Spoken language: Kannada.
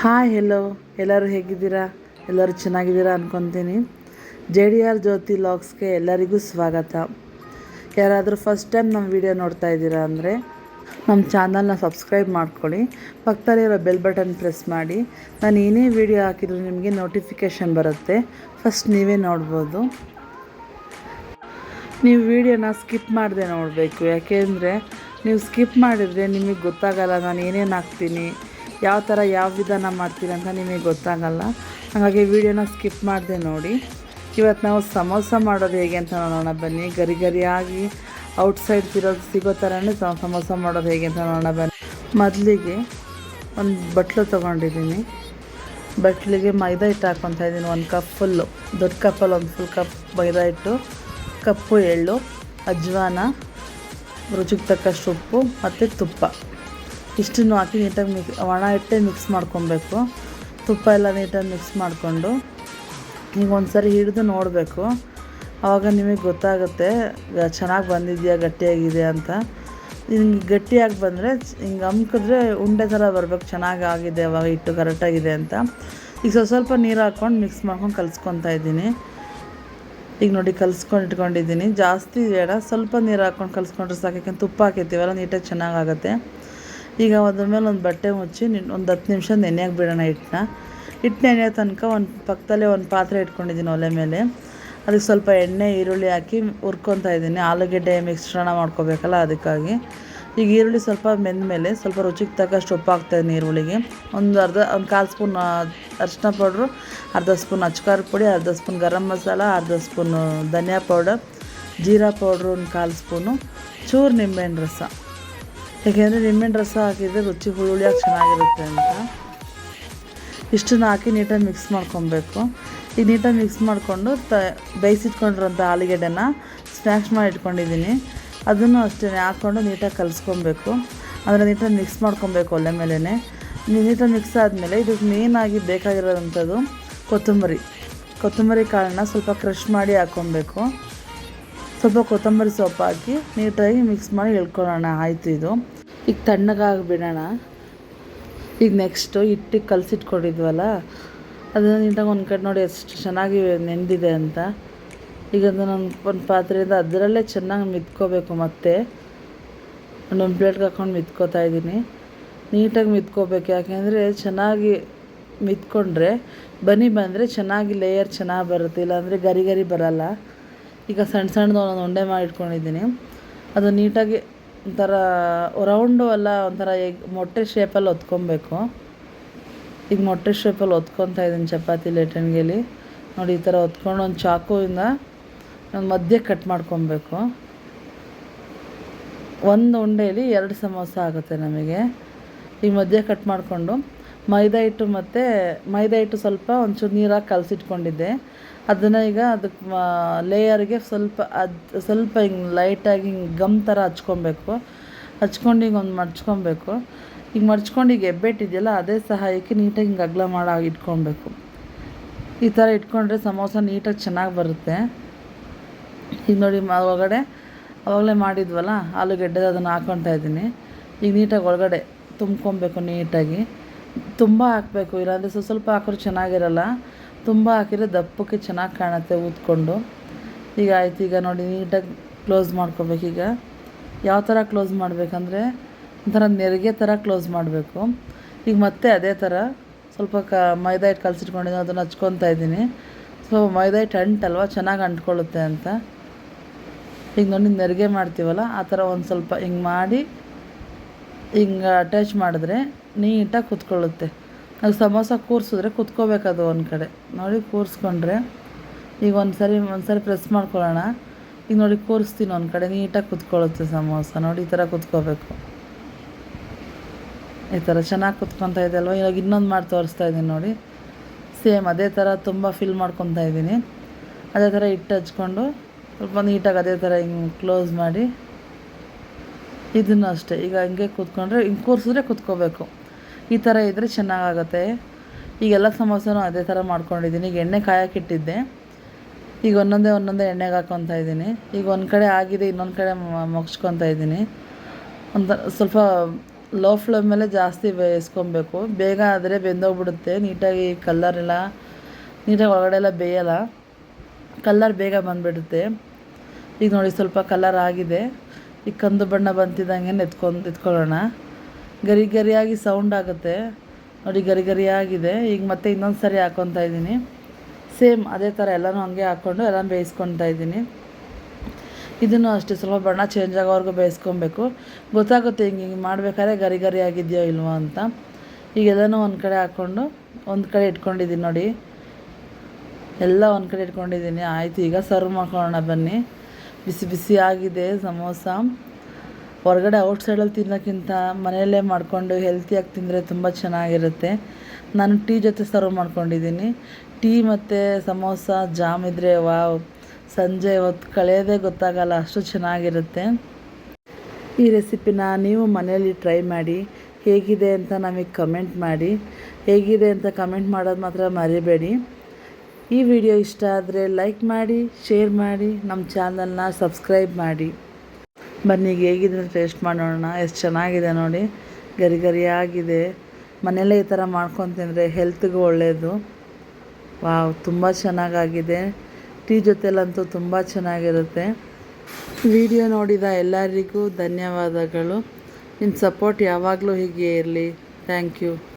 ಹಾಯ್ ಹೆಲೋ ಎಲ್ಲರೂ ಹೇಗಿದ್ದೀರಾ? ಎಲ್ಲರೂ ಚೆನ್ನಾಗಿದ್ದೀರಾ ಅಂದ್ಕೊತೀನಿ ಜೆ ಡಿ ಆರ್ ಜ್ಯೋತಿ ಲಾಗ್ಸ್ಗೆ ಎಲ್ಲರಿಗೂ ಸ್ವಾಗತ. ಯಾರಾದರೂ ಫಸ್ಟ್ ಟೈಮ್ ನಮ್ಮ ವಿಡಿಯೋ ನೋಡ್ತಾ ಇದ್ದೀರಾ ಅಂದರೆ ನಮ್ಮ ಚಾನಲ್ನ ಸಬ್ಸ್ಕ್ರೈಬ್ ಮಾಡ್ಕೊಳ್ಳಿ. ಪಕ್ಕದಲ್ಲಿರೋ ಬೆಲ್ ಬಟನ್ ಪ್ರೆಸ್ ಮಾಡಿ. ನಾನು ಏನೇ ವಿಡಿಯೋ ಹಾಕಿದ್ರು ನಿಮಗೆ ನೋಟಿಫಿಕೇಷನ್ ಬರುತ್ತೆ. ಫಸ್ಟ್ ನೀವೇ ನೋಡ್ಬೋದು. ನೀವು ವಿಡಿಯೋನ ಸ್ಕಿಪ್ ಮಾಡದೆ ನೋಡಬೇಕು. ಯಾಕೆಂದರೆ ನೀವು ಸ್ಕಿಪ್ ಮಾಡಿದರೆ ನಿಮಗೆ ಗೊತ್ತಾಗಲ್ಲ ನಾನು ಏನೇನು ಹಾಕ್ತೀನಿ. ಯಾವ ಥರ ಯಾವ ವಿಧಾನ ಮಾಡ್ತೀರ ಅಂತ ನಿಮಗೆ ಗೊತ್ತಾಗಲ್ಲ. ಹಾಗಾಗಿ ವಿಡಿಯೋನ ಸ್ಕಿಪ್ ಮಾಡಿದೆ ನೋಡಿ. ಇವತ್ತು ನಾವು ಸಮೋಸ ಮಾಡೋದು ಹೇಗೆ ಅಂತ ನೋಡೋಣ. ಬನ್ನಿ. ಗರಿ ಗರಿಯಾಗಿ ಔಟ್ಸೈಡ್ ಸಿರೋದು ಸಿಗೋ ಥರನೇ ಸಮೋಸ ಮಾಡೋದು ಹೇಗೆ ಅಂತ ನೋಡೋಣ. ಬನ್ನಿ. ಮೊದಲಿಗೆ ಒಂದು ಬಟ್ಲು ತೊಗೊಂಡಿದ್ದೀನಿ. ಬಟ್ಲಿಗೆ ಮೈದಾ ಹಿಟ್ಟು ಹಾಕ್ಕೊತಾ ಇದ್ದೀನಿ. ಒಂದು ಕಪ್ ಫುಲ್ಲು. ದೊಡ್ಡ ಕಪ್ಪಲ್ಲಿ ಒಂದು ಫುಲ್ ಕಪ್ ಮೈದಾ ಹಿಟ್ಟು, ಕಪ್ಪು ಎಳ್ಳು, ಅಜ್ವಾನ, ರುಚಿಗೆ ತಕ್ಕಷ್ಟು ಉಪ್ಪು ಮತ್ತು ತುಪ್ಪ. ಇಷ್ಟನ್ನು ಹಾಕಿ ನೀಟಾಗಿ ಮಿಕ್ ಒಣ ಹಿಟ್ಟೆ ಮಿಕ್ಸ್ ಮಾಡ್ಕೊಬೇಕು. ತುಪ್ಪ ಎಲ್ಲ ನೀಟಾಗಿ ಮಿಕ್ಸ್ ಮಾಡಿಕೊಂಡು ಈಗ ಒಂದು ಸರಿ ಹಿಡಿದು ನೋಡಬೇಕು. ಆವಾಗ ನಿಮಗೆ ಗೊತ್ತಾಗುತ್ತೆ ಚೆನ್ನಾಗಿ ಬಂದಿದೆಯಾ ಗಟ್ಟಿಯಾಗಿದೆ ಅಂತ. ಹಿಂಗೆ ಗಟ್ಟಿಯಾಗಿ ಬಂದರೆ ಹಿಂಗೆ ಅಮ್ಕಿದ್ರೆ ಉಂಡೆ ಥರ ಬರಬೇಕು, ಚೆನ್ನಾಗಿ ಆಗಿದೆ, ಅವಾಗ ಹಿಟ್ಟು ಕರೆಕ್ಟಾಗಿದೆ ಅಂತ. ಈಗ ಸ್ವಲ್ಪ ಸ್ವಲ್ಪ ನೀರು ಹಾಕ್ಕೊಂಡು ಮಿಕ್ಸ್ ಮಾಡ್ಕೊಂಡು ಕಲಿಸ್ಕೊತಾ ಇದ್ದೀನಿ. ಈಗ ನೋಡಿ ಕಲಿಸ್ಕೊಂಡು ಇಟ್ಕೊಂಡಿದ್ದೀನಿ. ಜಾಸ್ತಿ ಬೇಡ, ಸ್ವಲ್ಪ ನೀರು ಹಾಕ್ಕೊಂಡು ಕಲಿಸ್ಕೊಂಡ್ರೆ ಸಾಕು. ಯಾಕೆಂದ್ರೆ ತುಪ್ಪ ಹಾಕಿರ್ತೀವಲ್ಲ, ನೀಟಾಗಿ ಚೆನ್ನಾಗಾಗುತ್ತೆ. ಈಗ ಅದ್ರ ಮೇಲೆ ಒಂದು ಬಟ್ಟೆ ಮುಚ್ಚಿ ಒಂದು ಹತ್ತು ನಿಮಿಷ ನೆನೆಯಾಗಿ ಬಿಡೋಣ ಹಿಟ್ಟನ್ನ. ಹಿಟ್ಟು ನೆನೆಯೋ ತನಕ ಒಂದು ಪಕ್ಕದಲ್ಲೇ ಒಂದು ಪಾತ್ರೆ ಇಟ್ಕೊಂಡಿದ್ದೀನಿ ಒಲೆ ಮೇಲೆ. ಅದಕ್ಕೆ ಸ್ವಲ್ಪ ಎಣ್ಣೆ, ಈರುಳ್ಳಿ ಹಾಕಿ ಹುರ್ಕೊತಾ ಇದ್ದೀನಿ. ಆಲೂಗೆಡ್ಡೆ ಮಿಶ್ರಣ ಮಾಡ್ಕೋಬೇಕಲ್ಲ ಅದಕ್ಕಾಗಿ. ಈಗ ಈರುಳ್ಳಿ ಸ್ವಲ್ಪ ಮೆಂದ ಮೇಲೆ ಸ್ವಲ್ಪ ರುಚಿಗೆ ತಕ್ಕಷ್ಟು ಉಪ್ಪು ಹಾಕ್ತಾಯಿದ್ದೀನಿ ಈರುಳ್ಳಿಗೆ. ಒಂದು ಅರ್ಧ, ಒಂದು ಕಾಲು ಸ್ಪೂನ್ ಅರಿಶಿನ ಪೌಡ್ರು, ಅರ್ಧ ಸ್ಪೂನ್ ಅಚ್ಕಾರ ಪುಡಿ, ಅರ್ಧ ಸ್ಪೂನ್ ಗರಂ ಮಸಾಲ, ಅರ್ಧ ಸ್ಪೂನು ಧನಿಯಾ ಪೌಡರ್, ಜೀರಾ ಪೌಡ್ರು, ಒಂದು ಕಾಲು ಸ್ಪೂನು ಚೂರು ನಿಂಬೆಹಣ್ಣು ರಸ. ಯಾಕೆಂದರೆ ನಿಂಬೆಹಣ್ಣು ರಸ ಹಾಕಿದರೆ ರುಚಿ ಹುಳುಳಿಯಾಗಿ ಚೆನ್ನಾಗಿರುತ್ತೆ ಅಂತ. ಇಷ್ಟನ್ನು ಹಾಕಿ ನೀಟಾಗಿ ಮಿಕ್ಸ್ ಮಾಡ್ಕೊಬೇಕು. ಈಗ ನೀಟಾಗಿ ಮಿಕ್ಸ್ ಮಾಡಿಕೊಂಡು ತ ಬೇಯಿಸಿಟ್ಕೊಂಡಿರೋಂಥ ಆಲೂಗೆಡ್ಡೆನ ಸ್ನ್ಯಾಕ್ಸ್ ಮಾಡಿ ಇಟ್ಕೊಂಡಿದ್ದೀನಿ. ಅದನ್ನು ಅಷ್ಟೇ ಹಾಕ್ಕೊಂಡು ನೀಟಾಗಿ ಕಲಿಸ್ಕೊಬೇಕು. ಅಂದರೆ ನೀಟಾಗಿ ಮಿಕ್ಸ್ ಮಾಡ್ಕೊಬೇಕು ಒಲೆ ಮೇಲೇ ನೀಟಾಗಿ ಮಿಕ್ಸ್ ಆದಮೇಲೆ ಇದಕ್ಕೆ ಮೇಯ್ನಾಗಿ ಬೇಕಾಗಿರೋದಂಥದ್ದು ಕೊತ್ತಂಬರಿ. ಕೊತ್ತಂಬರಿ ಕಾಳನ್ನ ಸ್ವಲ್ಪ ಕ್ರಷ್ ಮಾಡಿ ಹಾಕ್ಕೊಬೇಕು. ಸ್ವಲ್ಪ ಕೊತ್ತಂಬರಿ ಸೊಪ್ಪು ಹಾಕಿ ನೀಟಾಗಿ ಮಿಕ್ಸ್ ಮಾಡಿ ಎಳ್ಕೊಳ್ಳೋಣ. ಆಯಿತು ಇದು. ಈಗ ತಣ್ಣಗಾಗಿ ಬಿಡೋಣ ಈಗ ನೆಕ್ಸ್ಟು ಹಿಟ್ಟಿಗೆ ಕಲಸಿಟ್ಕೊಂಡಿದ್ವಲ್ಲ, ಅದನ್ನು ನೀಟಾಗಿ ಒಂದು ಕಡೆ ನೋಡಿ ಎಷ್ಟು ಚೆನ್ನಾಗಿ ನೆಂದಿದೆ ಅಂತ. ಈಗ ಅದನ್ನು ಒಂದು ಪಾತ್ರೆಯಿಂದ ಅದರಲ್ಲೇ ಚೆನ್ನಾಗಿ ಮಿತ್ಕೋಬೇಕು ಮತ್ತೆ. ಒಂದೊಂದು ಪ್ಲೇಟ್ಗೆ ಹಾಕ್ಕೊಂಡು ಮಿತ್ಕೋತಾ ಇದ್ದೀನಿ. ನೀಟಾಗಿ ಮಿತ್ಕೋಬೇಕು. ಯಾಕೆಂದರೆ ಚೆನ್ನಾಗಿ ಮಿತ್ಕೊಂಡ್ರೆ, ಬನಿ ಬಂದರೆ ಚೆನ್ನಾಗಿ ಲೇಯರ್ ಚೆನ್ನಾಗಿ ಬರುತ್ತೆ. ಇಲ್ಲಾಂದರೆ ಗರಿ ಗರಿ ಬರಲ್ಲ. ಈಗ ಸಣ್ಣ ಸಣ್ಣದು ಒಂದೊಂದು ಉಂಡೆ ಮಾಡಿಟ್ಕೊಂಡಿದ್ದೀನಿ. ಅದು ನೀಟಾಗಿ ಒಂಥರ ರೌಂಡು ಅಲ್ಲ, ಒಂಥರ ಈಗ ಮೊಟ್ಟೆ ಶೇಪಲ್ಲಿ ಹೊತ್ಕೊಬೇಕು. ಈಗ ಮೊಟ್ಟೆ ಶೇಪಲ್ಲಿ ಹೊತ್ಕೊತಾ ಇದ್ದೀನಿ ಚಪಾತಿ ಲೇಟನ್ಗೆಲಿ ನೋಡಿ, ಈ ಥರ ಹೊತ್ಕೊಂಡು ಒಂದು ಚಾಕುವಿಂದ ಒಂದು ಮಧ್ಯೆ ಕಟ್ ಮಾಡ್ಕೊಬೇಕು. ಒಂದು ಉಂಡೆಯಲ್ಲಿ ಎರಡು ಸಮೋಸ ಆಗುತ್ತೆ ನಮಗೆ. ಈ ಮಧ್ಯೆ ಕಟ್ ಮಾಡಿಕೊಂಡು ಮೈದಾ ಹಿಟ್ಟು ಮತ್ತು ಮೈದಾ ಹಿಟ್ಟು ಸ್ವಲ್ಪ ಒಂಚೂರು ನೀರಾಗಿ ಕಲಸಿಟ್ಕೊಂಡಿದ್ದೆ. ಅದನ್ನು ಈಗ ಅದಕ್ಕೆ ಲೇಯರ್ಗೆ ಸ್ವಲ್ಪ ಅದು, ಸ್ವಲ್ಪ ಹಿಂಗೆ ಲೈಟಾಗಿ ಹಿಂಗೆ ಗಮ್ ಥರ ಹಚ್ಕೊಬೇಕು. ಹಚ್ಕೊಂಡು ಈಗ ಒಂದು ಮಡ್ಚ್ಕೊಬೇಕು. ಈಗ ಮಡ್ಚ್ಕೊಂಡು ಈಗ ಎಬ್ಬೆಟ್ಟಿದೆಯಲ್ಲ ಅದೇ ಸಹಾಯಕ್ಕೆ ನೀಟಾಗಿ ಹಿಂಗೆ ಅಗಲ ಮಾಡಿ ಇಟ್ಕೊಬೇಕು. ಈ ಥರ ಇಟ್ಕೊಂಡ್ರೆ ಸಮೋಸ ನೀಟಾಗಿ ಚೆನ್ನಾಗಿ ಬರುತ್ತೆ. ಈಗ ನೋಡಿ ಒಳಗಡೆ ಅವಾಗಲೇ ಮಾಡಿದ್ವಲ್ಲ ಆಲೂಗೆಡ್ಡೆ ಅದನ್ನು ಹಾಕ್ಕೊತಾ ಇದ್ದೀನಿ. ಈಗ ನೀಟಾಗಿ ಒಳಗಡೆ ತುಂಬ್ಕೊಬೇಕು ನೀಟಾಗಿ. ತುಂಬ ಹಾಕಬೇಕು. ಇಲ್ಲಾಂದರೆ ಸ್ವಲ್ಪ ಸ್ವಲ್ಪ ಹಾಕಿದ್ರೆ ಚೆನ್ನಾಗಿರಲ್ಲ. ತುಂಬ ಹಾಕಿದರೆ ದಪ್ಪಕ್ಕೆ ಚೆನ್ನಾಗಿ ಕಾಣುತ್ತೆ ಊದ್ಕೊಂಡು. ಈಗ ಆಯ್ತು. ಈಗ ನೋಡಿ, ನೀಟಾಗಿ ಕ್ಲೋಸ್ ಮಾಡ್ಕೋಬೇಕೀಗ ಯಾವ ಥರ ಕ್ಲೋಸ್ ಮಾಡಬೇಕಂದ್ರೆ ಒಂಥರ ನೆರಿಗೆ ಥರ ಕ್ಲೋಸ್ ಮಾಡಬೇಕು. ಈಗ ಮತ್ತೆ ಅದೇ ಥರ ಸ್ವಲ್ಪ ಕ, ಮೈದಾ ಹಿಟ್ಟು ಕಲಸಿಟ್ಕೊಂಡಿದ್ದೀನಿ ಅದನ್ನು ಹಚ್ಕೊತಾ ಇದ್ದೀನಿ. ಸೊ ಮೈದಾ ಹಿಟ್ಟು ಅಂಟಲ್ವ ಚೆನ್ನಾಗಿ ಅಂಟ್ಕೊಳ್ಳುತ್ತೆ ಅಂತ. ಈಗ ನೋಡಿ, ನೆರಿಗೆ ಮಾಡ್ತೀವಲ್ಲ, ಆ ಥರ ಒಂದು ಸ್ವಲ್ಪ ಹಿಂಗೆ ಮಾಡಿ ಹಿಂಗೆ ಅಟ್ಯಾಚ್ ಮಾಡಿದ್ರೆ ನೀಟಾಗಿ ಕುತ್ಕೊಳ್ಳುತ್ತೆ. ಅದು ಸಮೋಸ ಕೂರಿಸಿದ್ರೆ ಕುತ್ಕೋಬೇಕು ಅದು ಒಂದು ಕಡೆ. ನೋಡಿ, ಕೂರಿಸ್ಕೊಂಡ್ರೆ ಈಗ ಒಂದು ಸರಿ ಒಂದು ಸರಿ ಪ್ರೆಸ್ ಮಾಡ್ಕೊಳ್ಳೋಣ. ಈಗ ನೋಡಿ, ಕೂರಿಸ್ತೀನಿ ಒಂದು ಕಡೆ. ನೀಟಾಗಿ ಕುತ್ಕೊಳ್ಳುತ್ತೆ ಸಮೋಸ. ನೋಡಿ, ಈ ಥರ ಕುತ್ಕೋಬೇಕು. ಈ ಥರ ಚೆನ್ನಾಗಿ ಕುತ್ಕೊತಾ ಇದೆ ಅಲ್ವ? ಇವಾಗ ಇನ್ನೊಂದು ಮಾಡಿ ತೋರಿಸ್ತಾ ಇದ್ದೀನಿ ನೋಡಿ. ಸೇಮ್ ಅದೇ ಥರ ತುಂಬ ಫಿಲ್ ಮಾಡ್ಕೊತಾ ಇದ್ದೀನಿ. ಅದೇ ಥರ ಹಿಟ್ಟು ಹಚ್ಕೊಂಡು ಸ್ವಲ್ಪ ನೀಟಾಗಿ ಅದೇ ಥರ ಹಿಂಗೆ ಕ್ಲೋಸ್ ಮಾಡಿ ಇದನ್ನು ಅಷ್ಟೇ. ಈಗ ಹಂಗೆ ಕೂತ್ಕೊಂಡ್ರೆ, ಹಿಂಗೆ ಕೂರಿಸಿದ್ರೆ ಕೂತ್ಕೋಬೇಕು. ಈ ಥರ ಇದ್ದರೆ ಚೆನ್ನಾಗಾಗುತ್ತೆ. ಈಗೆಲ್ಲ ಸಮೋಸನೂ ಅದೇ ಥರ ಮಾಡ್ಕೊಂಡಿದ್ದೀನಿ. ಈಗ ಎಣ್ಣೆ ಕಾಯಕ್ಕಿಟ್ಟಿದ್ದೆ ಈಗ ಒಂದೊಂದೇ ಒಂದೊಂದೇ ಎಣ್ಣೆಗೆ ಹಾಕ್ಕೊತಾ ಇದ್ದೀನಿ. ಈಗ ಒಂದು ಕಡೆ ಆಗಿದೆ, ಇನ್ನೊಂದು ಕಡೆ ಮುಗ್ಸ್ಕೊತಾ ಇದ್ದೀನಿ. ಒಂದು ಸ್ವಲ್ಪ ಲೋ ಫ್ಲೇಮ್ ಮೇಲೆ ಜಾಸ್ತಿ ಬೇಯಿಸ್ಕೊಬೇಕು. ಬೇಗ ಆದರೆ ಬೆಂದೋಗ್ಬಿಡುತ್ತೆ. ನೀಟಾಗಿ ಕಲ್ಲರ್ ಎಲ್ಲ, ನೀಟಾಗಿ ಒಳಗಡೆ ಎಲ್ಲ ಬೇಯಲ್ಲ. ಕಲ್ಲರ್ ಬೇಗ ಬಂದುಬಿಡುತ್ತೆ. ಈಗ ನೋಡಿ, ಸ್ವಲ್ಪ ಕಲರ್ ಆಗಿದೆ. ಈಗ ಕಂದು ಬಣ್ಣ ಬಂತಿದ್ದಂಗೆ ಎತ್ಕೊಂಡು ಎತ್ಕೊಳ್ಳೋಣ. ಗರಿ ಗರಿಯಾಗಿ ಸೌಂಡ್ ಆಗುತ್ತೆ. ನೋಡಿ, ಗರಿ ಗರಿಯಾಗಿದೆ. ಈಗ ಮತ್ತೆ ಇನ್ನೊಂದು ಸರಿ ಹಾಕ್ಕೊತಾ ಇದ್ದೀನಿ. ಸೇಮ್ ಅದೇ ಥರ ಎಲ್ಲನೂ ಹಂಗೆ ಹಾಕ್ಕೊಂಡು ಎಲ್ಲ ಬೇಯಿಸ್ಕೊತಾ ಇದ್ದೀನಿ. ಇದನ್ನು ಅಷ್ಟೇ ಸ್ವಲ್ಪ ಬಣ್ಣ ಚೇಂಜ್ ಆಗೋವರೆಗೂ ಬೇಯಿಸ್ಕೊಬೇಕು. ಗೊತ್ತಾಗುತ್ತೆ ಹಿಂಗೆ ಹಿಂಗೆ ಮಾಡಬೇಕಾದ್ರೆ ಗರಿ ಗರಿ ಆಗಿದೆಯೋ ಇಲ್ವೋ ಅಂತ. ಈಗ ಎಲ್ಲನೂ ಒಂದು ಕಡೆ ಹಾಕ್ಕೊಂಡು ಒಂದು ಕಡೆ ಇಟ್ಕೊಂಡಿದ್ದೀನಿ ನೋಡಿ. ಎಲ್ಲ ಒಂದು ಕಡೆ ಇಟ್ಕೊಂಡಿದ್ದೀನಿ. ಆಯಿತು, ಈಗ ಸರ್ವ್ ಮಾಡ್ಕೊಳ್ಳೋಣ ಬನ್ನಿ. ಬಿಸಿ ಬಿಸಿ ಆಗಿದೆ ಸಮೋಸ. ಹೊರಗಡೆ ಔಟ್ಸೈಡಲ್ಲಿ ತಿನ್ನೋಕ್ಕಿಂತ ಮನೆಯಲ್ಲೇ ಮಾಡಿಕೊಂಡು ಹೆಲ್ತಿಯಾಗಿ ತಿಂದರೆ ತುಂಬ ಚೆನ್ನಾಗಿರುತ್ತೆ. ನಾನು ಟೀ ಜೊತೆ ಸರ್ವ್ ಮಾಡ್ಕೊಂಡಿದ್ದೀನಿ. ಟೀ ಮತ್ತು ಸಮೋಸ ಜಾಮ್ ಇದ್ದರೆ ವಾವ್. ಸಂಜೆ ಹೊತ್ತು ಕಳೆಯೋದೇ ಗೊತ್ತಾಗಲ್ಲ, ಅಷ್ಟು ಚೆನ್ನಾಗಿರುತ್ತೆ. ಈ ರೆಸಿಪಿನ ನೀವು ಮನೆಯಲ್ಲಿ ಟ್ರೈ ಮಾಡಿ, ಹೇಗಿದೆ ಅಂತ ನಮಗೆ ಕಮೆಂಟ್ ಮಾಡಿ. ಹೇಗಿದೆ ಅಂತ ಕಮೆಂಟ್ ಮಾಡೋದು ಮಾತ್ರ ಮರಿಬೇಡಿ. ಈ ವಿಡಿಯೋ ಇಷ್ಟ ಆದರೆ ಲೈಕ್ ಮಾಡಿ ಶೇರ್ ಮಾಡಿ ನಮ್ಮ ಚಾನಲ್ನ ಸಬ್ಸ್ಕ್ರೈಬ್ ಮಾಡಿ. ಬನ್ನಿ ಹೇಗಿದೆ ಟೇಸ್ಟ್ ಮಾಡೋಣ. ಎಷ್ಟು ಚೆನ್ನಾಗಿದೆ ನೋಡಿ. ಗರಿ ಗರಿಯಾಗಿದೆ ಮನೆಯಲ್ಲೇ ಈ ಥರ ಮಾಡ್ಕೊಂಡು ತಿಂದರೆ ಹೆಲ್ತ್ಗೂ ಒಳ್ಳೆಯದು ವಾವ್ ತುಂಬ ಚೆನ್ನಾಗಾಗಿದೆ. ಟೀ ಜೊತೆಲಂತೂ ತುಂಬ ಚೆನ್ನಾಗಿರುತ್ತೆ. ವಿಡಿಯೋ ನೋಡಿದ ಎಲ್ಲರಿಗೂ ಧನ್ಯವಾದಗಳು. ನಿಮ್ಮ ಸಪೋರ್ಟ್ ಯಾವಾಗಲೂ ಹೀಗೆ ಇರಲಿ. Thank you